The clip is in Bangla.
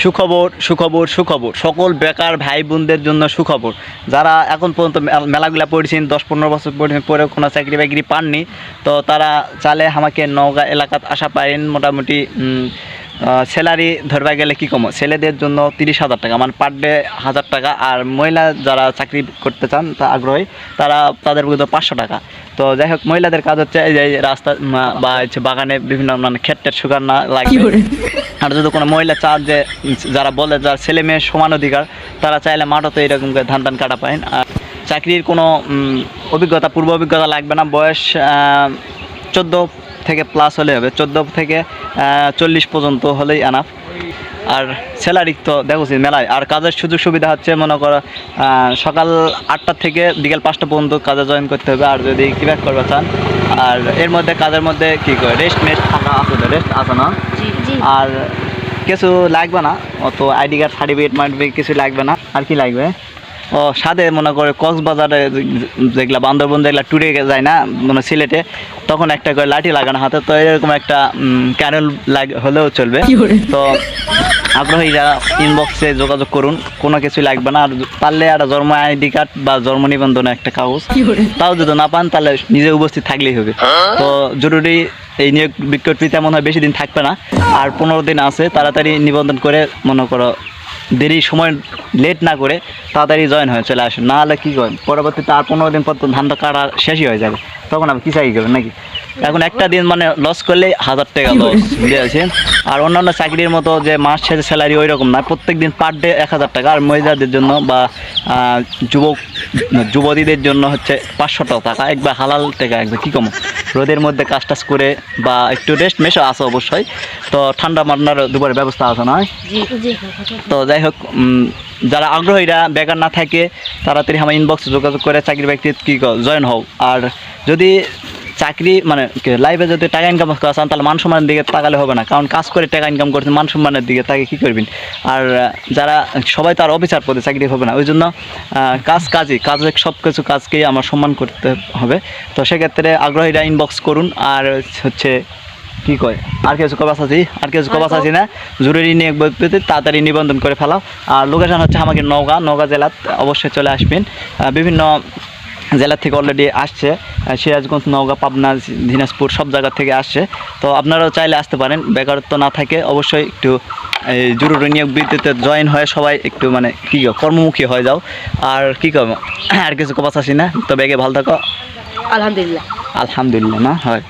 সুখবর সুখবর সুখবর। সকল বেকার ভাই বোনদের জন্য সুখবর। যারা এখন পর্যন্ত মেল- মেলাগুলা পড়েছেন দশ পনেরো বছর পড়েছেন পরে কোনো চাকরি বাকরি পাননি তো তারা চালে আমাকে নওগাঁ এলাকাত আসা পারেন মোটামুটি স্যালারি ধরবা গেলে কী কম? ছেলেদের জন্য তিরিশ হাজার টাকা মানে পার ডে হাজার টাকা আর মহিলা যারা চাকরি করতে চান তা আগ্রহী তারা তাদের মধ্যে পাঁচশো টাকা। তো যাই হোক মহিলাদের কাজ হচ্ছে এই যে রাস্তা বা হচ্ছে বাগানে বিভিন্ন মানে ক্ষেত্রের সুগার না লাগে আর যদি কোনো মহিলা চান যে, যারা বলে যার ছেলে মেয়ের সমান অধিকার, তারা চাইলে মাঠতে এরকম করে ধান টান কাটা পায়। আর চাকরির কোনো অভিজ্ঞতা, পূর্ব অভিজ্ঞতা লাগবে না। বয়স চোদ্দ থেকে প্লাস হলে হবে। চোদ্দ থেকে চল্লিশ পর্যন্ত হলেই আনাফ আর স্যালারি তো দেখছি মেলায়। আর কাজের সুযোগ সুবিধা হচ্ছে মনে করো সকাল আটটা থেকে বিকেল পাঁচটা পর্যন্ত কাজে জয়েন করতে হবে। আর যদি কিভাগ করবে চান আর এর মধ্যে কাজের মধ্যে কী করে রেস্ট মেস্ট থাকা আছে রেস্ট আছে না? জি জি। আর কিছু লাগবে না অত আইডি কার্ড সার্টিফিকেট মার্টিফিকেট কিছু লাগবে না। আর কি লাগবে? ও সাথে মনে করে কক্সবাজারে যেগুলা বান্দরবন যেগুলা ট্যুরে যায় না মানে সিলেটে তখন একটা করে লাঠি লাগানো হাতে তো এরকম একটা ক্যানেল লাগ হলেও চলবে। তো আগ্রহীরা ইনবক্সে যোগাযোগ করুন কোনো কিছু লাগবে না। আর পারলে একটা জন্ম আইডি কার্ড বা জন্ম নিবন্ধনের একটা কাগজ। তাও যদি না পান তাহলে নিজে উপস্থিত থাকলেই হবে। তো জরুরি এই নিয়োগ বিজ্ঞপ্তিতে মনে হয় বেশি দিন থাকবে না। আর পনেরো দিন আছে তাড়াতাড়ি নিবন্ধন করে মনে করো দেরি সময় লেট না করে তাড়াতাড়ি জয়েন হয়ে চলে আসুন। না হলে কী করেন? পরবর্তীতে আর পনেরো দিন পর তো ধানটা কাটা শেষই হয়ে যাবে। তখন আপনি কী চাকরি করবেন নাকি? এখন একটা দিন মানে লস করলে হাজার টাকা লস বুঝেছেন আর অন্যান্য চাকরির মতো যে মাস শেষে স্যালারি ওই রকম না প্রত্যেক দিন পার ডে এক হাজার টাকা আর মহিলাদের জন্য বা যুবক যুবতীদের জন্য হচ্ছে পাঁচশো টাকা একবার হালাল টাকা একবার কী কম? রোদের মধ্যে কাজ টাজ করে বা একটু রেস্ট মেশও আছে অবশ্যই তো ঠান্ডা মান্নার দুপুরের ব্যবস্থা আছে জি তো যাই হোক যারা আগ্রহীরা বেকার না থাকে তাড়াতাড়ি আমার ইনবক্সে যোগাযোগ করে চাকরি ব্যক্তি কী জয়েন হও। আর যদি চাকরি মানে লাইফে যদি টাকা ইনকাম করা চান তাহলে মান সম্মানের দিকে তাকালে হবে না। কারণ কাজ করে টাকা ইনকাম করছে মান সম্মানের দিকে তাকে কী করবেন আর যারা সবাই তো আর অফিসার পদে চাকরি হবে না। ওই জন্য কাজ কাজই কাজে সব কিছু কাজকেই আমার সম্মান করতে হবে। তো সেক্ষেত্রে আগ্রহীরা ইনবক্স করুন। আর হচ্ছে কি কয়? আর কিছু কবাস আছি? আর কিছু কবাস আছি না? জরুরি নিয়ে তাড়াতাড়ি নিবন্ধন করে ফেলাও। আর লোকেশন হচ্ছে আমাকে নওগাঁ নওগাঁ জেলাত অবশ্যই চলে আসবেন। বিভিন্ন জেলা থেকে অলরেডি আসছে। সিরাজগঞ্জ নওগাঁ পাবনা দিনাজপুর সব জায়গা থেকে আসছে। তো আপনারাও চাইলে আসতে পারেন বেকারত্ব না থাকে অবশ্যই একটু এই জরুরি নিয়োগ বৃত্তিতে জয়েন হয়ে সবাই একটু মানে কী কর্মমুখী হয়ে যাও। আর কি করব আর কিছু কপাস আসি না? তো ব্যাগে ভালো থাকো। আলহামদুলিল্লাহ। আলহামদুলিল্লাহ না? হয়।